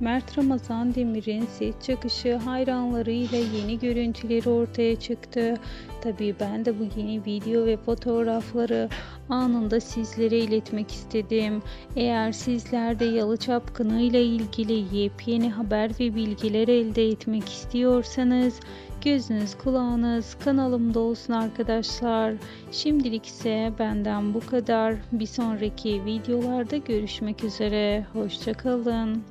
Mert Ramazan Demir'in set çıkışı hayranlarıyla yeni görüntüleri ortaya çıktı. Tabii ben de bu yeni video ve fotoğrafları anında sizlere iletmek istedim. Eğer sizler de Yalı Çapkını ile ilgili yepyeni haber ve bilgiler elde etmek istiyorsanız gözünüz kulağınız kanalımda olsun arkadaşlar. Şimdilik ise benden bu kadar. Bir sonraki videolarda görüşmek üzere. Hoşçakalın.